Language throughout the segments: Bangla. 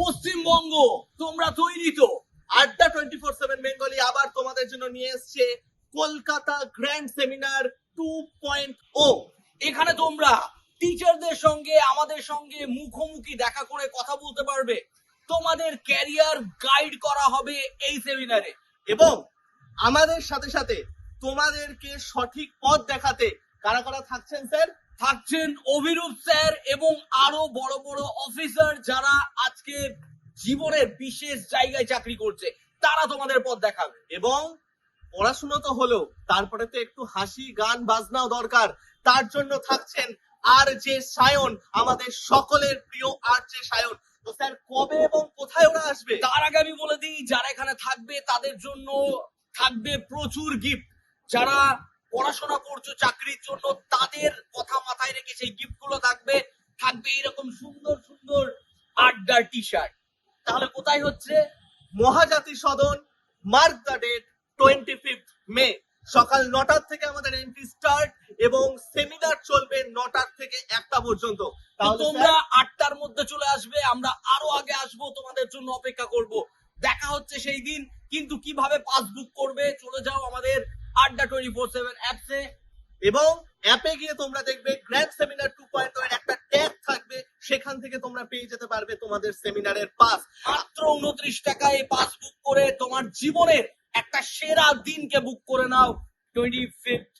পশ্চিমবঙ্গ, তোমরা তৈরি তো। আড্ডা টোয়েন্টি ফোর সেভেন বেঙ্গলি আবার তোমাদের জন্য নিয়ে এসছে Kolkata grand seminar two point ও এখানে তোমরা টিচারদের সঙ্গে, আমাদের সঙ্গে মুখোমুখি দেখা করে কথা বলতে পারবে। তোমাদের ক্যারিয়ার গাইড করা হবে এই সেমিনারে এবং আমাদের সাথে সাথে তোমাদেরকে সঠিক পথ দেখাতে কারা কারা থাকছেন, স্যার? থাকছেন অভিরূপ স্যার এবং আরও বড় বড় অফিসার যারা আজকে জীবনের বিশেষ জায়গায় চাকরি করছে। তারা তোমাদের পথ দেখাবে। এবং পড়াশুনো তো হলো, তারপরে তো একটু হাসি, গান, বাজনাও দরকার। তার জন্য থাকছেন আর যে সায়ন, আমাদের সকলের প্রিয় আর যে সায়ন। তো স্যার, কবে এবং কোথায় ওরা আসবে? তার আগে আমি বলে দিই, যারা এখানে থাকবে, তাদের জন্য থাকবে প্রচুর গিফট যারা পড়াশোনা করছ, চাকরির জন্য, তাদের কথা মাথায় রেখে সেই গিফটগুলো থাকবে। থাকবে এরকম সুন্দর আড্ডার টি শার্ট তাহলে কোথায় হচ্ছে? Mahajati Sadan mark the date twenty fifth May সকাল নটার থেকে আমাদের এন্ট্রি স্টার্ট এবং সেমিনার চলবে নটার থেকে একটা পর্যন্ত। তোমরা আটটার মধ্যে চলে আসবে আমরা আরও আগে আসব তোমাদের জন্য অপেক্ষা করব। দেখা হচ্ছে সেই দিন কিন্তু কীভাবে পাসবুক করবে চলে যাও আমাদের আড্ডা টোয়েন্টি ফোর সেভেন অ্যাপসে এবং অ্যাপে গিয়ে তোমরা দেখবে গ্র্যান্ড সেমিনার টু পয়েন্ট সেখান থেকে তোমরা পেয়ে যেতে পারবে তোমাদের সেমিনারের পাস। মাত্র উনত্রিশ টাকায় পাস বুক করে তোমার জীবনের একটা সেরা দিনকে বুক করে নাও। টোয়েন্টি ফিফথ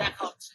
দেখা হচ্ছে।